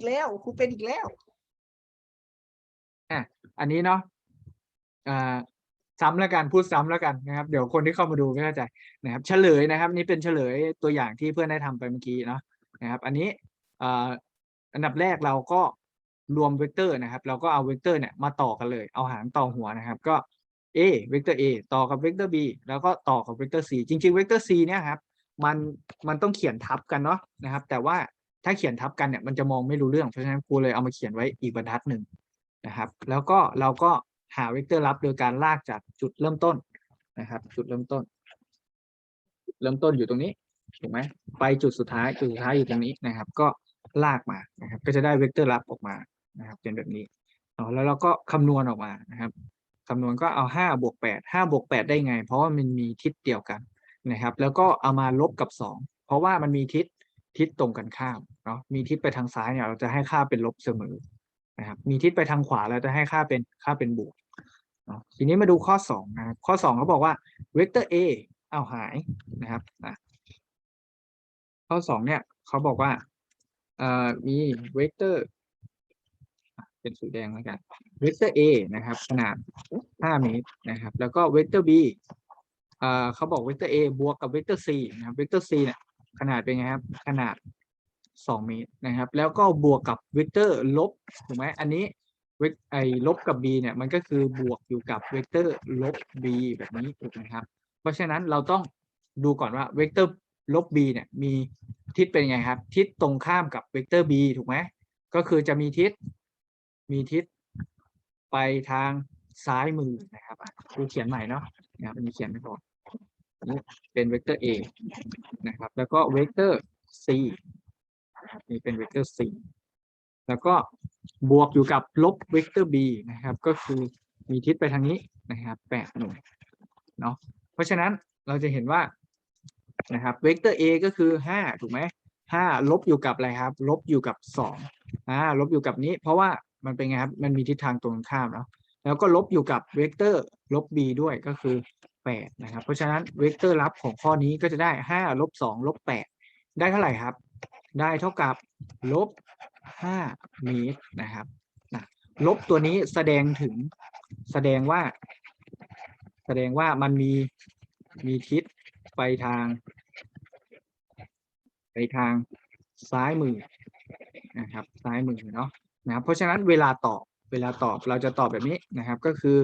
กแล้วครูเป็นอีกแล้วอะอันนี้เนาะอ่าซ้ำแล้วกันพูดซ้ำแล้วกันนะครับ เดี๋ยวคนที่เข้ามาดูไม่เข้าใจนะครับ เฉลยนะครับ นี่เป็นเฉลยตัวอย่างที่เพื่อนได้ทำไปเมื่อกี้เนาะนะครับ อันนี้อ่าอันดับแรกเราก็รวมเวกเตอร์นะครับ เราก็เอาเวกเตอร์เนี่ยมาต่อกันเลย เอาหารต่อหัวนะครับ ก็ a เวกเตอร์ a ต่อกับเวกเตอร์ b แล้วก็ต่อกับเวกเตอร์ c จริงๆเวกเตอร์ c เนี่ยครับ มันมันต้องเขียนทับกันเนาะนะครับ แต่ว่า ถ้าเขียนทับกันเนี่ยมันจะมองไม่รู้เรื่องเพราะฉะนั้นครูเลยเอามาเขียนไว้อีกบรรทัดหนึ่งนะครับ แล้วก็เราก็หาเวกเตอร์ลับโดยการลากจากจุดเริ่มต้นนะครับ จุดเริ่มต้น เริ่มต้นอยู่ตรงนี้ถูกไหมไปจุดสุดท้ายจุดสุดท้ายอยู่ตรงนี้นะครับ ก็ลากมานะครับ ก็จะได้เวกเตอร์ลับออกมานะครับ เป็นแบบนี้อ๋อแล้วเราก็คำนวณออกมานะครับคำนวณก็เอาห้าบวกแปดห้าบวกแปดได้ไง เพราะว่ามันมีทิศเดียวกันนะครับ แล้วก็เอามาลบกับสองเพราะว่ามันมีทิศ ทิศตรงกันข้ามเนาะมีทิศไปทางซ้ายเนี่ยเราจะให้ค่าเป็นลบเสมอนะครับมีทิศไปทางขวาเราจะให้ค่าเป็นค่าเป็นบวกเนาะทีนี้มาดูข้อสองนะครับข้อสองเขาบอกว่าเวกเตอร์ a เอาหายนะครับอะข้อสองเนี่ยเขาบอกว่าเอ่อมีเวกเตอร์เป็นสีแดงแล้วกันเวกเตอร์ a นะครับ ขนาด 5 เมตรนะครับ แล้วก็เวกเตอร์ b เอ่อเขาบอกเวกเตอร์ a บวกกับเวกเตอร์ c นะครับเวกเตอร์ c เนี่ย ขนาดเป็นไงครับ ขนาด2เมตรนะครับ แล้วก็บวกกับเวกเตอร์ลบถูกไหมอันนี้เวกไอ้ลบกับ b เนี่ยมันก็คือบวกอยู่กับเวกเตอร์ลบ b แบบนี้ถูกไหมครับ เพราะฉะนั้นเราต้องดูก่อนว่าเวกเตอร์ลบ b เนี่ยมีทิศเป็นไงครับ ทิศตรงข้ามกับเวกเตอร์ b ถูกไหมก็คือจะมีทิศมีทิศไปทางซ้ายมือนะครับอะครูเขียนใหม่เนาะนะครับอันนี้เขียนไปก่อ นอันนี้เป็นเวกเตอร์ a นะครับ แล้วก็เวกเตอร์ c นี่เป็นเวกเตอร์ c แล้วก็บวกอยู่กับลบเวกเตอร์ b นะครับ ก็คือมีทิศไปทางนี้นะครับแปดหน่วยเนาะ เพราะฉะนั้นเราจะเห็นว่านะครับเวกเตอร์ a ก็คือห้าถูกไหมห้าลบอยู่กับอะไรครับ ลบอยู่กับสองอ่าลบอยู่กับนี้ เพราะว่ามันเป็นไงครับ มันมีทิศทางตรงข้ามเนาะแล้วก็ลบอยู่กับเวกเตอร์ลบ b ด้วยก็คือ 8นะครับ เพราะฉะนั้นเวกเตอร์ลับของข้อนี้ก็จะได้5ลบ2ลบ8ได้เท่าไหร่ครับ ได้เท่ากับลบ5เมตรนะครับนะลบตัวนี้แสดงถึงแสดงว่า แสดงว่ามันมีมีทิศไปทาง ไปทางซ้ายมือนะครับ ซ้ายมือเนาะนะครับเพราะฉะนั้นเวลาตอบเวลาตอบเราจะตอบแบบนี้นะครับ ก็คือ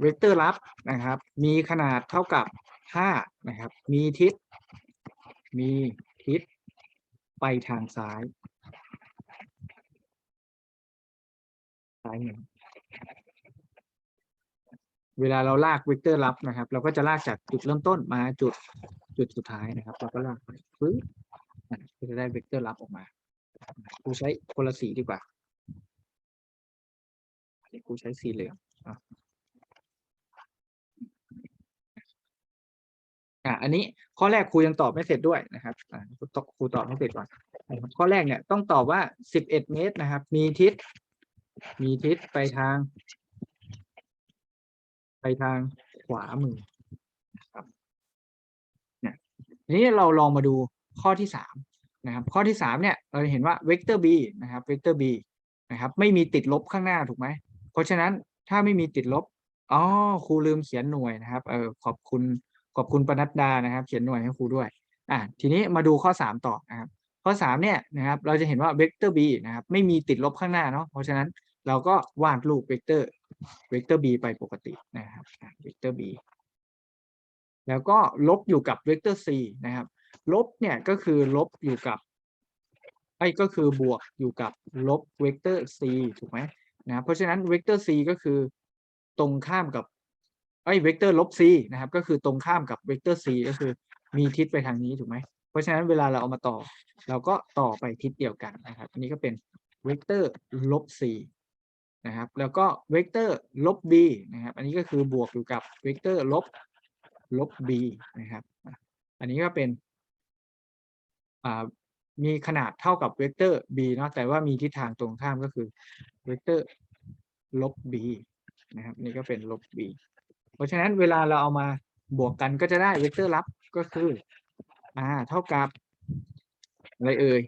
เวกเตอร์ลับนะครับ มีขนาดเท่ากับ 5 นะครับ มีทิศ มีทิศไปทางซ้าย ซ้ายมือเวลาเราลากเวกเตอร์ลับนะครับ เราก็จะลากจากจุดเริ่มต้นมาจุดจุดสุดท้ายนะครับ เราก็ลากไปปึ๊บอะก็จะได้เวกเตอร์ลับออกมาครูใช้คนละสีดีกว่าเดี๋ยวครูใช้สีเหลือง อะอันนี้ข้อแรกครูยังตอบไม่เสร็จด้วยนะครับครูตอบครูตอบไม่เสร็จก่อนข้อแรกเนี่ยต้องตอบว่าสิบเอ็ดเมตรนะครับ มีทิศ มีทิศไปทาง ไปทางขวามือครับเนี่ยทีนี้เราลองมาดูข้อที่สามนะครับ ข้อที่สามเนี่ยเราเห็นว่าเวกเตอร์ b นะครับเวกเตอร์ b นะครับ ไม่มีติดลบข้างหน้าถูกไหมเพราะฉะนั้นถ้าไม่มีติดลบอ๋อครูลืมเขียนหน่วยนะครับเออขอบคุณ ขอบคุณปนัดดานะครับ เขียนหน่วยให้ครูด้วยอะทีนี้มาดูข้อสามต่อนะครับ ข้อสามเนี่ยนะครับ เราจะเห็นว่าเวกเตอร์ b นะครับ ไม่มีติดลบข้างหน้าเนาะเพราะฉะนั้นเราก็วาดรูปเวกเตอร์เวกเตอร์ b ไปปกตินะครับเวกเตอร์ b แล้วก็ลบอยู่กับเวกเตอร์ c นะครับ ลบเนี่ยก็คือลบอยู่กับไอ้ก็คือบวกอยู่กับลบเวกเตอร์ c ถูกไหมนะเพราะฉะนั้นเวกเตอร์ c ก็คือตรงข้ามกับ ไอ้เวกเตอร์ลบ c นะครับ ก็คือตรงข้ามกับเวกเตอร์ c ก็คือมีทิศไปทางนี้ถูกไหม เพราะฉะนั้นเวลาเราเอามาต่อ เราก็ต่อไปทิศเดียวกันนะครับ อันนี้ก็เป็นเวกเตอร์ลบ c นะครับ แล้วก็เวกเตอร์ลบ b นะครับ อันนี้ก็คือบวกอยู่กับเวกเตอร์ลบลบ b นะครับ อันนี้ก็เป็นอ่ามีขนาดเท่ากับเวกเตอร์ b เนาะ แต่ว่ามีทิศทางตรงข้ามก็คือเวกเตอร์ลบ b นะครับ นี่ก็เป็นลบ b เพราะฉะนั้นเวลาเราเอามาบวกกันก็จะได้เวกเตอร์ลับก็คือ อ่า เท่ากับ อะไรเอ่ย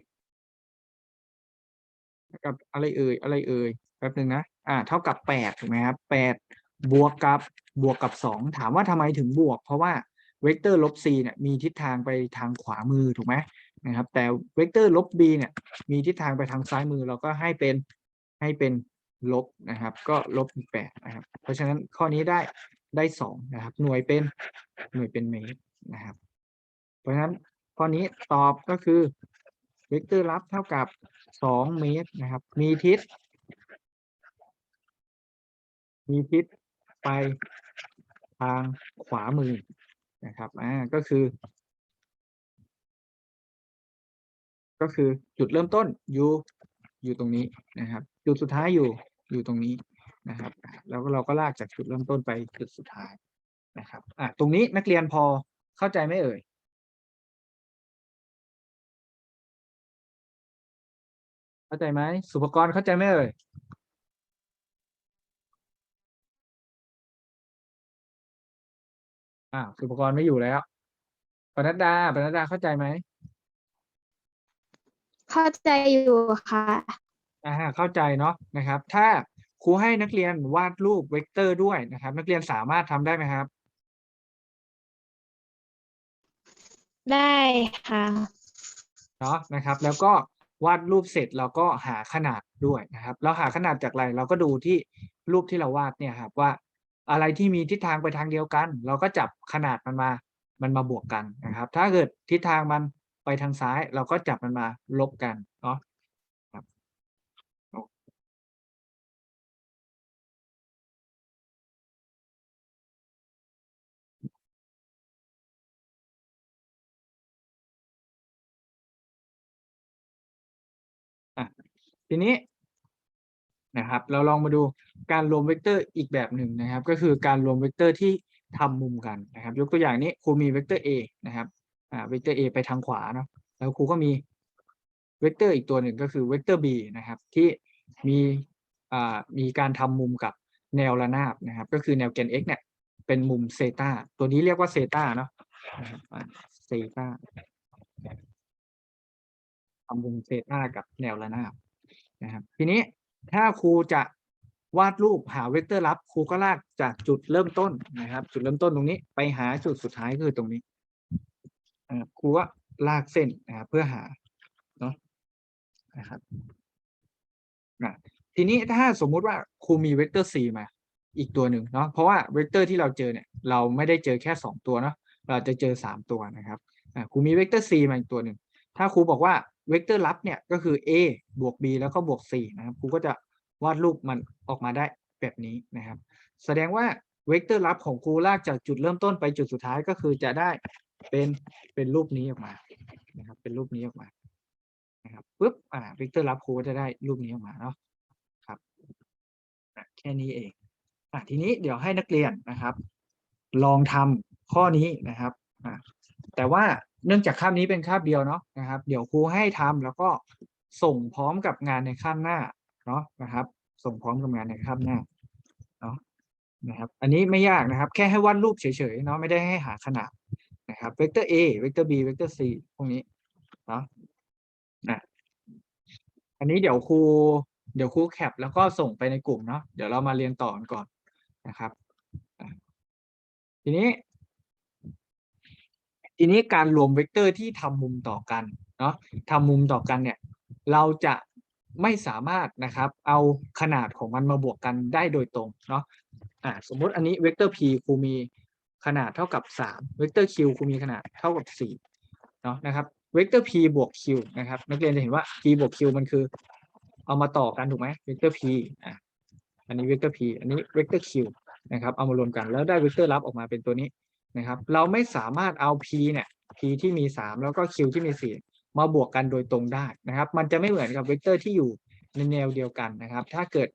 กับอะไรเอ่ยอะไรเอ่ยแป๊บหนึ่งนะอ่า เท่ากับแปดถูกไหมครับแปดบวกกับบวกกับสองถามว่าทำไมถึงบวก เพราะว่าเวกเตอร์ลบ c เนี่ยมีทิศทางไปทางขวามือถูกไหมนะครับ แต่เวกเตอร์ลบ b เนี่ย มีทิศทางไปทางซ้ายมือเราก็ให้เป็นให้เป็นลบนะครับ ก็ลบแปดนะครับ เพราะฉะนั้นข้อนี้ได้ ได้สองนะครับ หน่วยเป็นหน่วยเป็นเมตรนะครับ เพราะฉะนั้นข้อนี้ตอบก็คือเวกเตอร์รับเท่ากับสองเมตรนะครับ มีทิศ มีทิศไปทางขวามือนะครับ อ่า ก็คือ ก็คือจุดเริ่มต้นอยู่อยู่ตรงนี้นะครับ จุดสุดท้ายอยู่อยู่ตรงนี้ นะครับแล้วก็เราก็ลากจากจุดเริ่มต้นไปจุดสุดท้ายนะครับอะตรงนี้นักเรียนพอเข้าใจไหมเอ่ยเข้าใจไหมสุภกรเข้าใจไหมเอ่ยอ่าวสุภกรไม่อยู่แล้วปนัดดาปนัดดาเข้าใจไหมเข้าใจอยู่ค่ะอ่าเข้าใจเนาะนะครับ ถ้า ครูให้นักเรียนวาดรูปเวกเตอร์ด้วยนะครับ นักเรียนสามารถทำได้ไหมครับ ได้ค่ะเนาะนะครับ แล้วก็วาดรูปเสร็จเราก็หาขนาดด้วยนะครับ เราหาขนาดจากอะไรเราก็ดูที่รูปที่เราวาดเนี่ยครับว่าอะไรที่มีทิศทางไปทางเดียวกัน เราก็จับขนาดมันมา มันมาบวกกันนะครับ ถ้าเกิดทิศทางมันไปทางซ้าย เราก็จับมันมาลบกันเนาะ ทีนี้นะครับ เราลองมาดูการรวมเวกเตอร์อีกแบบหนึ่งนะครับ ก็คือการรวมเวกเตอร์ที่ทำมุมกันนะครับ ยกตัวอย่างนี้ครูมีเวกเตอร์ a นะครับอ่าเวกเตอร์ a ไปทางขวาเนาะแล้วครูก็มีเวกเตอร์อีกตัวหนึ่งก็คือเวกเตอร์ b นะครับ ที่มีอ่ามีการทำมุมกับแนวระนาบนะครับ ก็คือแนวแกน x เนี่ยเป็นมุมเซตาตัวนี้เรียกว่าเซตาเนาะเซตาทำมุมเซตากับแนวระนาบ นะครับทีนี้ถ้าครูจะวาดรูปหาเวกเตอร์ลับครูก็ลากจากจุดเริ่มต้นนะครับ จุดเริ่มต้นตรงนี้ ไปหาจุดสุดท้ายคือตรงนี้นะครับครูก็ลากเส้นนะครับเพื่อหาเนาะนะครับนะทีนี้ถ้าสมมุติว่าครูมีเวกเตอร์ c มา อีกตัวหนึ่งเนาะเพราะว่าเวกเตอร์ที่เราเจอเนี่ย เราไม่ได้เจอแค่สองตัวเนาะเราจะเจอสามตัวนะครับครูมีเวกเตอร์ c มาอีกตัวหนึ่งถ้าครูบอกว่า เวกเตอร์ลับเนี่ยก็คือ a บวก b แล้วก็บวก c นะครับครูก็จะวาดรูปมันออกมาได้แบบนี้นะครับ แสดงว่าเวกเตอร์ลับของครูลากจากจุดเริ่มต้นไปจุดสุดท้ายก็คือจะได้เป็นเป็นรูปนี้ออกมานะครับ เป็นรูปนี้ออกมานะครับปุ๊บอ่าเวกเตอร์ลับครูก็จะได้รูปนี้ออกมาเนาะครับแค่นี้เองอะทีนี้เดี๋ยวให้นักเรียนนะครับ ลองทำข้อนี้นะครับอะแต่ว่า เนื่องจากคาบนี้เป็นคาบเดียวเนาะนะครับ เดี๋ยวครูให้ทำแล้วก็ส่งพร้อมกับงานในคาบหน้าเนาะนะครับ ส่งพร้อมกับงานในคาบหน้าเนาะนะครับ อันนี้ไม่ยากนะครับ แค่ให้วาดรูปเฉยๆเนาะไม่ได้ให้หาขนาดนะครับเวกเตอร์ a เวกเตอร์ b เวกเตอร์ c พวกนี้เนาะนะอันนี้เดี๋ยวครูเดี๋ยวครูแคปแล้วก็ส่งไปในกลุ่มเนาะเดี๋ยวเรามาเรียนต่อกันก่อนนะครับ ทีนี้ ทีนี้การรวมเวกเตอร์ที่ทำมุมต่อกันเนาะทำมุมต่อกันเนี่ย เราจะไม่สามารถนะครับ เอาขนาดของมันมาบวกกันได้โดยตรงเนาะอ่าสมมุติอันนี้เวกเตอร์ p ครูมีขนาดเท่ากับ3เวกเตอร์ q ครูมีขนาดเท่ากับ4เนาะนะครับเวกเตอร์ p บวก q นะครับ นักเรียนจะเห็นว่า p บวก q มันคือ เอามาต่อกันถูกไหมเวกเตอร์ p อะอันนี้เวกเตอร์ p อันนี้เวกเตอร์ q นะครับ เอามารวมกันแล้วได้เวกเตอร์รับออกมาเป็นตัวนี้ นะครับ เราไม่สามารถเอา p เนี่ย p ที่มี 3 แล้วก็ q ที่มี 4 มาบวกกันโดยตรงได้นะครับ มันจะไม่เหมือนกับเวกเตอร์ที่อยู่ในแนวเดียวกันนะครับ ถ้าเกิด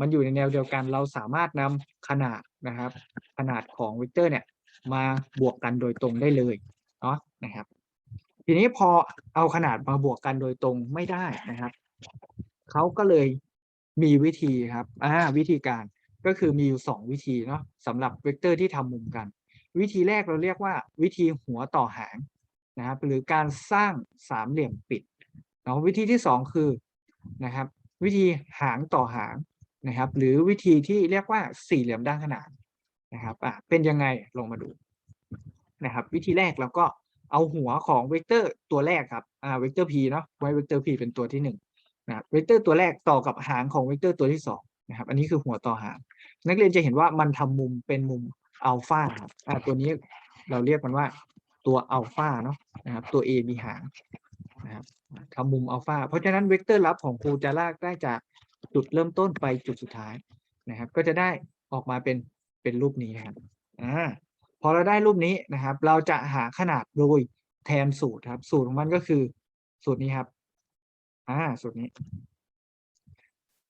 มันอยู่ในแนวเดียวกัน เราสามารถนำขนาดนะครับ ขนาดของเวกเตอร์เนี่ยมาบวกกันโดยตรงได้เลยเนาะนะครับ ทีนี้พอเอาขนาดมาบวกกันโดยตรงไม่ได้นะครับเขาก็เลยมีวิธีครับอ่าวิธีการก็คือมีอยู่สองวิธีเนาะสำหรับเวกเตอร์ที่ทำมุมกัน วิธีแรกเราเรียกว่า วิธีหัวต่อหางนะครับหรือการสร้างสามเหลี่ยมปิดเนาะวิธีที่สองคือนะครับวิธีหางต่อหางนะครับหรือวิธีที่เรียกว่าสี่เหลี่ยมด้านขนานนะครับอะเป็นยังไงลงมาดูนะครับวิธีแรกเราก็เอาหัวของเวกเตอร์ตัวแรกครับอ่าเวกเตอร์ p เนาะไว้เวกเตอร์ p เป็นตัวที่หนึ่งนะครับเวกเตอร์ตัวแรกต่อกับหางของเวกเตอร์ตัวที่สองนะครับอันนี้คือหัวต่อหาง นักเรียนจะเห็นว่ามันทำมุมเป็นมุม อัลฟาครับอ่าตัวนี้เราเรียกมันว่าตัวอัลฟาเนาะนะครับ ตัว A มีหางนะครับทำมุมอัลฟาเพราะฉะนั้นเวกเตอร์ลับของครูจะลากได้จากจุดเริ่มต้นไปจุดสุดท้ายนะครับ ก็จะได้ออกมาเป็นเป็นรูปนี้ครับอ่าพอเราได้รูปนี้นะครับ เราจะหาขนาดโดยแทนสูตรครับ สูตรของมันก็คือสูตรนี้ครับอ่าสูตรนี้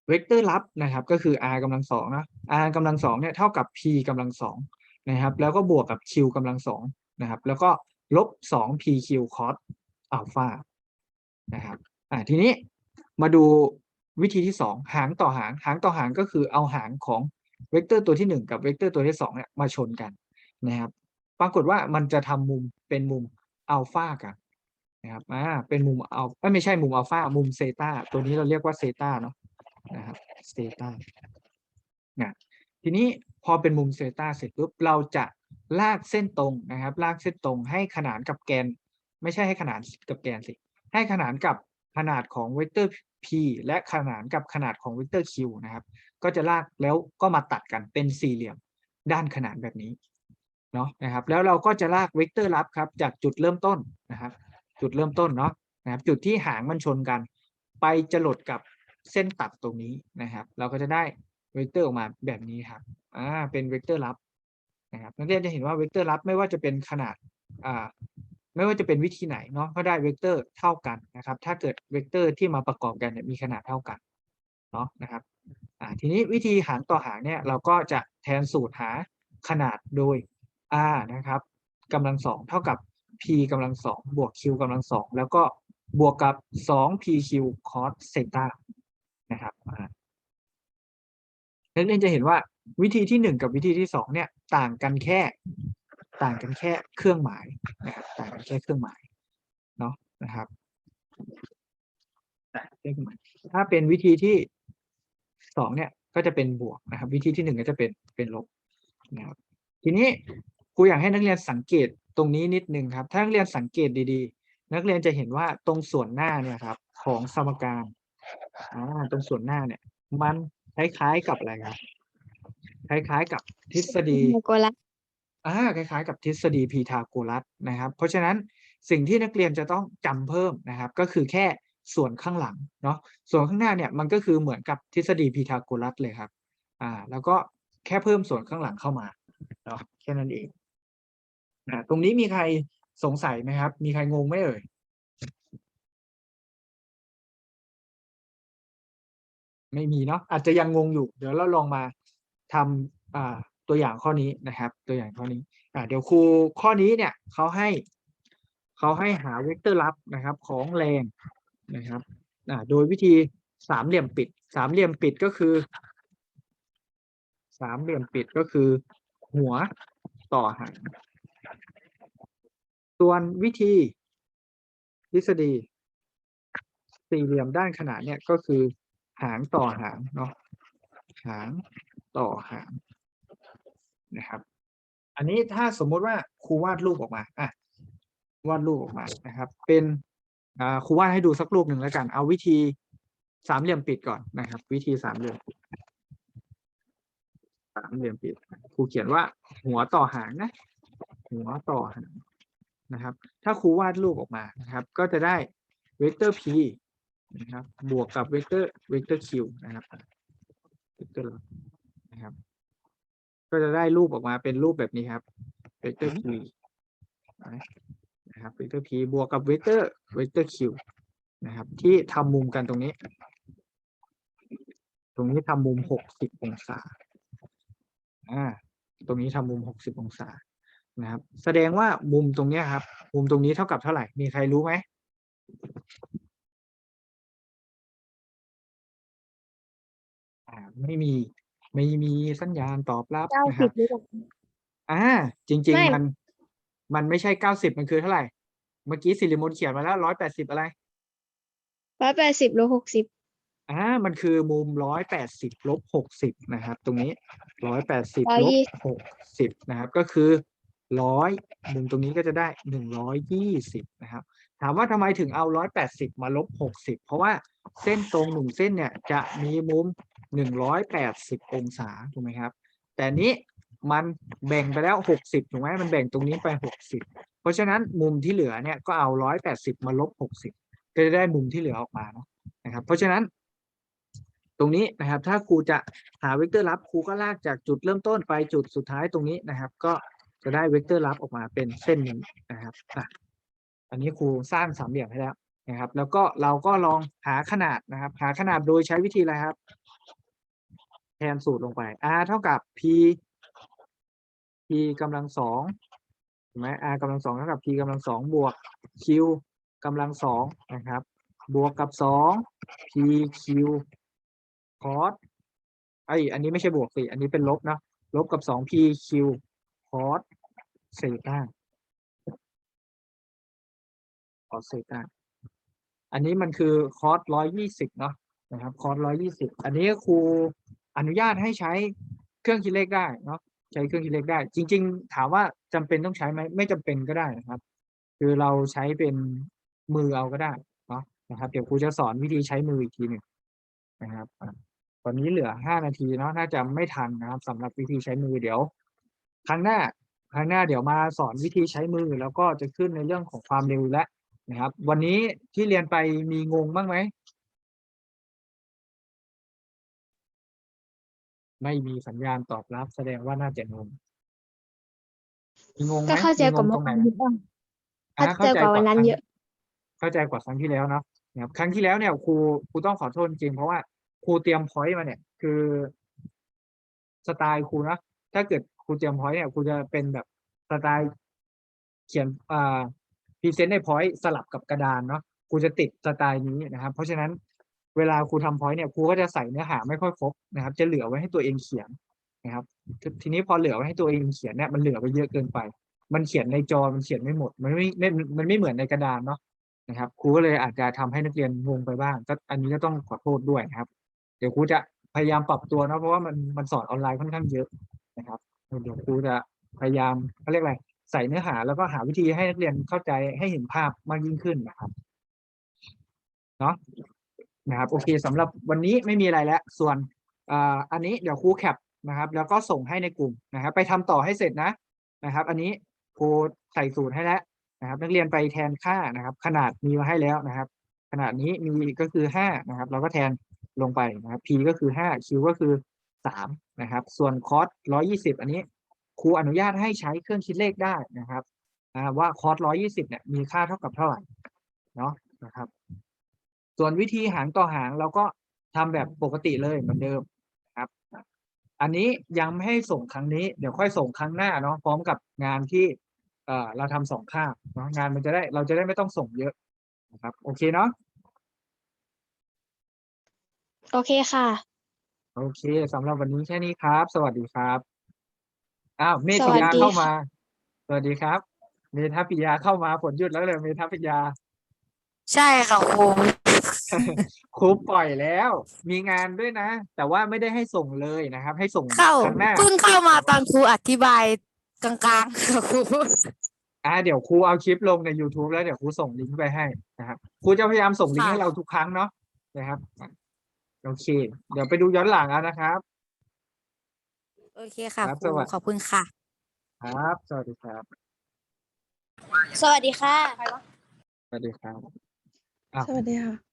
เวกเตอร์ลับนะครับ ก็คือ r กำลังสองนะ r กำลังสองเนี่ยเท่ากับ p กำลังสอง นะครับ แล้วก็บวกกับ q กำลังสองนะครับ แล้วก็ลบสอง pq cos อัลฟานะครับอ่าทีนี้มาดูวิธีที่สองหางต่อหาง หางต่อหางก็คือเอาหางของเวกเตอร์ตัวที่หนึ่งกับเวกเตอร์ตัวที่สองเนี่ยมาชนกันนะครับ ปรากฏว่ามันจะทำมุมเป็นมุมอัลฟากันนะครับอ่าเป็นมุมอัลไม่ใช่มุมอัลฟามุมเซตาตัวนี้เราเรียกว่าเซตาเนาะนะครับเซตานะ ทีนี้พอเป็นมุมเซตาเสร็จปุ๊บเราจะลากเส้นตรงนะครับ ลากเส้นตรงให้ขนานกับแกน ไม่ใช่ให้ขนานกับแกนสิ ให้ขนานกับขนาดของเวกเตอร์ p และขนานกับขนาดของเวกเตอร์ q นะครับ ก็จะลากแล้วก็มาตัดกันเป็นสี่เหลี่ยมด้านขนานแบบนี้เนาะนะครับ แล้วเราก็จะลากเวกเตอร์ลับครับจากจุดเริ่มต้นนะครับ จุดเริ่มต้นเนาะนะครับ จุดที่หางมันชนกัน ไปจรดกับเส้นตัดตรงนี้นะครับ เราก็จะได้ เวกเตอร์ออกมาแบบนี้ครับอ่าเป็นเวกเตอร์ลับนะครับนักเรียนจะเห็นว่าเวกเตอร์ลับไม่ว่าจะเป็นขนาดอ่าไม่ว่าจะเป็นวิธีไหนเนาะก็ได้เวกเตอร์เท่ากันนะครับ ถ้าเกิดเวกเตอร์ที่มาประกอบกันเนี่ยมีขนาดเท่ากันเนาะนะครับอ่าทีนี้วิธีหางต่อหางเนี่ยเราก็จะแทนสูตรหาขนาดโดย r นะครับกำลังสองเท่ากับ p กำลังสองบวก q กำลังสองแล้วก็บวกกับสอง pq cos เซตานะครับอ่า นักเรียนจะเห็นว่าวิธีที่หนึ่งกับวิธีที่สองเนี่ยต่างกันแค่ต่างกันแค่เครื่องหมายนะครับต่างกันแค่เครื่องหมายเนาะนะครับแค่เครื่องหมายถ้าเป็นวิธีที่สองเนี่ยก็จะเป็นบวกนะครับ วิธีที่หนึ่งก็จะเป็นเป็นลบนะครับทีนี้ครูอยากให้นักเรียนสังเกตตรงนี้นิดนึงครับ ถ้านักเรียนสังเกตดีๆ นักเรียนจะเห็นว่าตรงส่วนหน้าเนี่ยครับ ของสมการอ่าตรงส่วนหน้าเนี่ย มัน คล้ายๆกับอะไรครับคล้ายๆกับทฤษฎีโกลัสอ่าคล้ายๆ กับทฤษฎีพีทาโกรัสนะครับ เพราะฉะนั้นสิ่งที่นักเรียนจะต้องจำเพิ่มนะครับ ก็คือแค่ส่วนข้างหลังเนาะส่วนข้างหน้าเนี่ยมันก็คือเหมือนกับทฤษฎีพีทาโกรัสเลยครับ อ่า แล้วก็แค่เพิ่มส่วนข้างหลังเข้ามาเนาะแค่นั้นเองอ่าตรงนี้มีใครสงสัยไหมครับ มีใครงงไหมเอ่ย ไม่มีเนาะอาจจะยังงงอยู่ เดี๋ยวเราลองมาทำตัวอย่างข้อนี้นะครับ ตัวอย่างข้อนี้เดี๋ยวครูข้อนี้เนี่ยเขาให้เขาให้หาเวกเตอร์ลับนะครับของแรงนะครับโดยวิธีสามเหลี่ยมปิด สามเหลี่ยมปิดก็คือ สามเหลี่ยมปิดก็คือ หัวต่อหางส่วนวิธีทฤษฎีสี่เหลี่ยมด้านขนานเนี่ยก็คือ หางต่อหางเนาะหางต่อหางนะครับ อันนี้ถ้าสมมุติว่าครูวาดรูปออกมาอะวาดรูปออกมานะครับ เป็นอ่าครูวาดให้ดูสักรูปหนึ่งแล้วกัน เอาวิธีสามเหลี่ยมปิดก่อนนะครับ วิธีสามเหลี่ยมสามเหลี่ยมปิดครูเขียนว่าหัวต่อหางนะ หัวต่อหางนะครับ ถ้าครูวาดรูปออกมานะครับ ก็จะได้เวกเตอร์ p นะครับ บวกกับเวกเตอร์เวกเตอร์ q นะครับเวกเตอร์นะครับ ก็จะได้รูปออกมาเป็นรูปแบบนี้ครับเวกเตอร์ p นะครับเวกเตอร์ p บวกกับเวกเตอร์เวกเตอร์ q นะครับ ที่ทำมุมกันตรงนี้ ตรงนี้ทำมุมหกสิบองศาอ่าตรงนี้ทำมุมหกสิบองศานะครับ แสดงว่ามุมตรงเนี้ยครับ มุมตรงนี้เท่ากับเท่าไหร่ มีใครรู้ไหมาไม่มี ไม่มีสัญญาณตอบรับเก้านะคสิรับบหรือเปล่า อ่า จริง ไม่ ๆ มัน มันไม่ใช่เก้าสิบมันคือเท่าไหร่ เมื่อกี้สิริมนเขียนมาแล้วร้อยแปดสิบอะไร ร้อยแปดสิบหรือหกสิบอ่า มันคือมุมร้อยแปดสิบลบหกสิบนะครับ ตรงนี้ร้อยแปดสิบร้อยลยี่บหกสิบนะครับ ก็คือร้อยมุมตรงนี้ก็จะได้หนึ่งร้อยยี่สิบนะครับ ถามว่าทำไมถึงเอาร้อยแปดสิบมาลบหกสิบเพราะว่าเส้นตรงหนึ่งเส้นเนี่ยจะมีมุม หนึ่งร้อยแปดสิบองศาถูกไหมครับ แต่นี้มันแบ่งไปแล้วหกสิบถูกไหมมันแบ่งตรงนี้ไปหกสิบเพราะฉะนั้นมุมที่เหลือเนี่ยก็เอาร้อยแปดสิบมาลบหกสิบก็จะได้มุมที่เหลือออกมาเนาะนะครับ เพราะฉะนั้น ตรงนี้นะครับ ถ้าครูจะหาเวกเตอร์ลับครูก็ลากจากจุดเริ่มต้นไปจุดสุดท้ายตรงนี้นะครับ ก็จะได้เวกเตอร์ลับออกมาเป็นเส้นนี้นะครับอะอันนี้ครูสร้างสามเหลี่ยมให้แล้วนะครับ แล้วก็เราก็ลองหาขนาดนะครับ หาขนาดโดยใช้วิธีอะไรครับ แทนสูตรลงไป r เท่ากับ p p กำลังสองถูกไหม r กำลังสองเท่ากับ p กำลังสองบวก q กำลังสองนะครับ บวกกับสอง p q cos ไอยอันนี้ไม่ใช่บวกสิอันนี้เป็นลบนะลบกับสอง p q cos เซต้า cos เซต้าอันนี้มันคือ cos ร้อยยี่สิบเนาะนะครับ cos ร้อยยี่สิบอันนี้ครู อนุญาตให้ใช้เครื่องคิดเลขได้เนาะใช้เครื่องคิดเลขได้ จริง ๆ ถามว่าจำเป็นต้องใช้ไหมไม่จำเป็นก็ได้นะครับ คือเราใช้เป็นมือเอาก็ได้เนาะนะครับเดี๋ยวครูจะสอนวิธีใช้มืออีกทีหนึ่งนะครับตอนนี้เหลือห้านาทีเนาะน่าจะไม่ทันนะครับสำหรับวิธีใช้มือเดี๋ยว ครั้งหน้าครั้งหน้าเดี๋ยวมาสอนวิธีใช้มือแล้วก็จะขึ้นในเรื่องของความเร็วและนะครับ วันนี้ที่เรียนไปมีงงบ้างไหม ไม่มีสัญญาณตอบรับ แสดงว่าน่าจะงงมีงงไหมก็เข้าใจมีกว่างงเมื่ตรองไหนวานไหมเยอะอะเข้าใจกว่าวันนั้นครั้งเยอะ เข้าใจกว่าครั้งที่แล้วเนาะนะครับครั้งที่แล้วเนี่ยครูครูต้องขอโทษจริงเพราะว่าครูเตรียมพอยต์มาเนี่ย คือสไตล์ครูนะถ้าเกิดครูเตรียมพอยต์เนี่ยครูจะเป็นแบบสไตล์เขียนอ่าพรีเซนต์ในพอยต์สลับกับกระดานเนาะครูจะติดสไตล์นี้นะครับ เพราะฉะนั้น เวลาครูทำพอยต์เนี่ยครูก็จะใส่เนื้อหาไม่ค่อยครบนะครับ จะเหลือไว้ให้ตัวเองเขียนนะครับ ทีนี้พอเหลือไว้ให้ตัวเองเขียนเนี่ยมันเหลือไปเยอะเกินไป มันเขียนในจอมันเขียนไม่หมด มันไม่ไม่มันไม่เหมือนในกระดานเนาะนะครับครูก็เลยอาจจะทำให้นักเรียนงงไปบ้างก็อันนี้ก็ต้องขอโทษด้วยนะครับ เดี๋ยวครูจะพยายามปรับตัวนะเพราะว่ามันมันสอนออนไลน์ค่อนข้างเยอะนะครับเดี๋ยวครูจะพยายามเขาเรียกอะไรใส่เนื้อหาแล้วก็หาวิธีให้นักเรียนเข้าใจให้เห็นภาพมากยิ่งขึ้นนะครับเนาะ นะครับโอเคสำหรับวันนี้ไม่มีอะไรแล้ว ส่วนอ่าอันนี้เดี๋ยวครูแคปนะครับ แล้วก็ส่งให้ในกลุ่มนะครับ ไปทำต่อให้เสร็จนะนะครับ อันนี้ครูใส่สูตรให้แล้วนะครับ นักเรียนไปแทนค่านะครับ ขนาดมีมาให้แล้วนะครับ ขนาดนี้มีก็คือห้านะครับ เราก็แทนลงไปนะครับ p ก็คือห้า q ก็คือสามนะครับ ส่วน cos ร้อยี่สิบอันนี้ครูอนุญาตให้ใช้เครื่องคิดเลขได้นะครับอ่าว่า cos ร้อยี่สิบเนี่ยมีค่าเท่ากับเท่าไหร่เนาะนะครับ ส่วนวิธีหารต่อหารเราก็ทำแบบปกติเลยเหมือนเดิมนะครับ อันนี้ยังไม่ให้ส่งครั้งนี้เดี๋ยวค่อยส่งครั้งหน้าเนาะพร้อมกับงานที่เอ่อเราทำสองค่าบเนาะงานมันจะได้เราจะได้ไม่ต้องส่งเยอะนะครับ โอเคเนาะโอเคค่ะ โอเคสำหรับวันนี้แค่นี้ครับ สวัสดีครับอ้าวเมสธิวัสยาดี เข้าค่ะมา สวัสดีครับ เมทัพปิยาเข้ามาฝนหยุดแล้วเลยเมทัพปิยา ใช่ค่ะครูครูปล่อยแล้ว มีงานด้วยนะ แต่ว่าไม่ได้ให้ส่งเลยนะครับ ให้ส่งเข้าครั้งหน้าเพิ่งเข้ามาตอนครูอธิบายกลางๆค่ะครูอ่าเดี๋ยวครูเอาคลิปลงใน YouTube แล้วเดี๋ยวครูส่งลิงก์ไปให้นะครับครูจะพยายามส่งลิงก์ค่ะให้เราทุกครั้งเนาะนะครับโอเค เดี๋ยวไปดูย้อนหลังเอานะครับ โอเคค่ะครับครูสวัสดี ขอบคุณค่ะ ครับ สวัสดีครับ สวัสดีค่ะ สวัสดีครับ สวัสดีค่ะ